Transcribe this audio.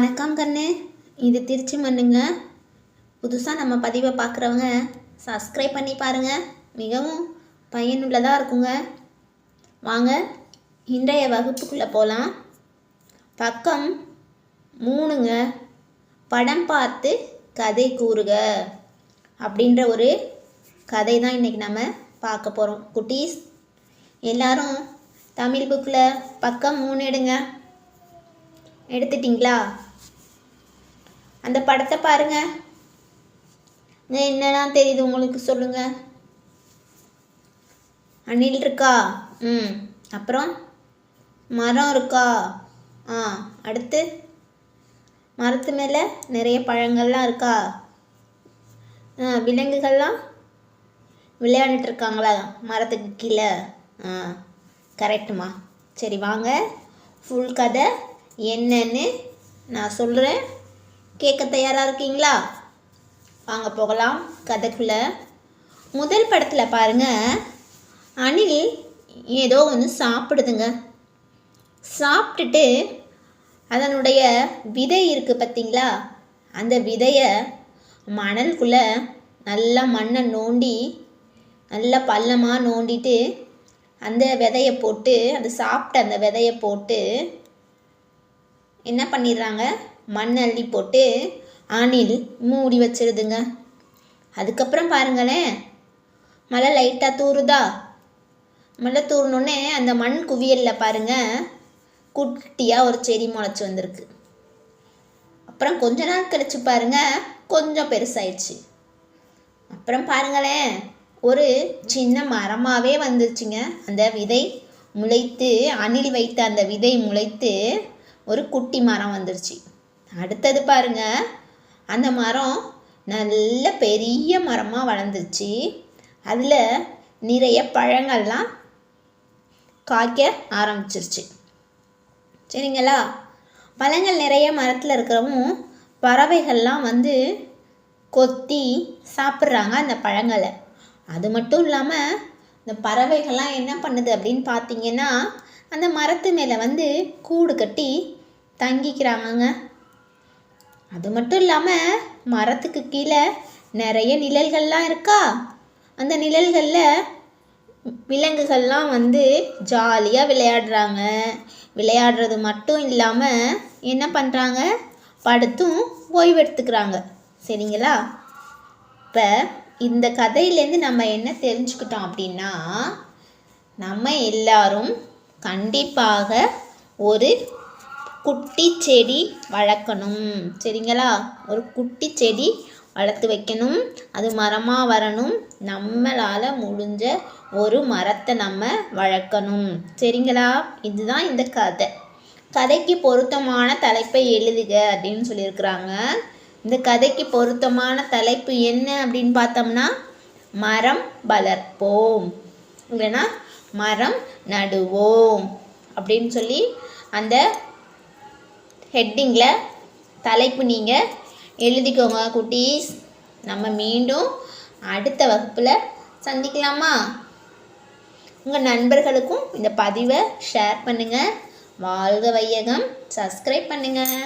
வணக்கம் கண்ணு. இது திருச்சி மண்ணுங்க. புதுசாக நம்ம பதிவை பார்க்குறவங்க சப்ஸ்கிரைப் பண்ணி பாருங்கள் மிகவும் பயனுள்ளதாக இருக்குங்க. வாங்க இன்றைய வகுப்புக்குள்ளே போகலாம் பக்கம் மூணுங்க. படம் பார்த்து கதை கூறுக அப்படின்ற ஒரு கதை தான் இன்றைக்கி நம்ம பார்க்க போகிறோம் குட்டீஸ் எல்லாரும் தமிழ் புக்கில் பக்கம் மூணு எடுங்க. எடுத்துட்டிங்களா? அந்த படத்தை பாருங்க. என்னெல்லாம் தெரியுது உங்களுக்கு சொல்லுங்க. அணில் இருக்கா? ம். அப்புறம் மரம் இருக்கா? ஆ அடுத்து மரத்து மேலே நிறைய பழங்கள்லாம் இருக்கா? ஆ விலங்குகள்லாம் விளையாண்டுட்டு இருக்காங்களா? மரத்துக்கு கீழே. ஆ கரெக்டுமா சரி வாங்க. ஃபுல் கதை என்னன்னு நான் சொல்கிறேன் கேட்க தயாராக இருக்கீங்களா? வாங்க போகலாம். கதைக்குள்ளே. முதல் படத்தில் பாருங்க. அணில் ஏதோ ஒன்று சாப்பிடுதுங்க. சாப்பிட்டுட்டு அதனுடைய விதை இருக்குது பார்த்தீங்களா அந்த விதையை மணலுக்குள்ளே நல்லா மண்ணை நோண்டி நல்லா பள்ளமாக நோண்டிட்டு அந்த விதையை போட்டு அது சாப்பிட்ட அந்த விதையை போட்டு என்ன பண்ணிடுறாங்க? மண் அள்ளி போட்டு அணில் மூடி வச்சிருதுங்க. அதுக்கப்புறம் பாருங்களேன். மழை லைட்டாக தூறுதா மழை தூறினோடனே அந்த மண் குவியலில் பாருங்கள் குட்டியாக ஒரு செடி முளைச்சி வந்திருக்கு. அப்புறம் கொஞ்ச நாள் கழிச்சு பாருங்க கொஞ்சம் பெருசாயிடுச்சு. அப்புறம் பாருங்களேன் ஒரு சின்ன மரமாகவே வந்துருச்சுங்க. அந்த விதை முளைத்து அணில் வைத்த அந்த விதை முளைத்து ஒரு குட்டி மரம் வந்துருச்சு. அடுத்தது பாருங்க. அந்த மரம் நல்ல பெரிய மரமாக வளர்ந்துருச்சு அதில் நிறைய பழங்கள்லாம் காய்க்க ஆரம்பிச்சிருச்சு. சரிங்களா? பழங்கள் நிறைய மரத்தில் இருக்கிறவும் பறவைகள்லாம் வந்து கொத்தி சாப்பிட்றாங்க அந்த பழங்களை. அது மட்டும் இல்லாமல் இந்த பறவைகள்லாம் என்ன பண்ணுது அப்படின்னு பார்த்தீங்கன்னா அந்த மரத்து மேலே வந்து கூடு கட்டி தங்கிக்கிறாங்கங்க. அது மட்டும் இல்லாமல் மரத்துக்கு கீழே நிறைய நிழல்கள்லாம் இருக்கா? அந்த நிழல்களில் விலங்குகள்லாம் வந்து ஜாலியாக விளையாடுறாங்க. விளையாடுறது மட்டும் இல்லாமல் என்ன பண்ணுறாங்க படுத்தும் ஓய்வெடுத்துக்கிறாங்க சரிங்களா? இப்போ இந்த கதையிலேருந்து நம்ம என்ன தெரிஞ்சுக்கிட்டோம் அப்படின்னா நம்ம எல்லாரும் கண்டிப்பாக ஒரு குட்டி செடி வளர்க்கணும். சரிங்களா? ஒரு குட்டி செடி வளர்த்து வைக்கணும். அது மரமாக வரணும். நம்மளால் முடிஞ்ச ஒரு மரத்தை நம்ம வளர்க்கணும். சரிங்களா? இதுதான் இந்த கதை. கதைக்கு பொருத்தமான தலைப்பை எழுதுக அப்படின்னு சொல்லியிருக்கிறாங்க. இந்த கதைக்கு பொருத்தமான தலைப்பு என்ன அப்படின்னு பார்த்தோம்னா மரம் வளர்ப்போம். இல்லைன்னா மரம் நடுவோம் அப்படின்னு சொல்லி அந்த ஹெட்டிங்கில் தலைப்பு நீங்கள் எழுதிக்கோங்க குட்டீஸ். நம்ம மீண்டும் அடுத்த வகுப்பில் சந்திக்கலாமா? உங்கள் நண்பர்களுக்கும் இந்த பதிவை ஷேர் பண்ணுங்கள் வாழ்க வையகம். சப்ஸ்கிரைப் பண்ணுங்கள்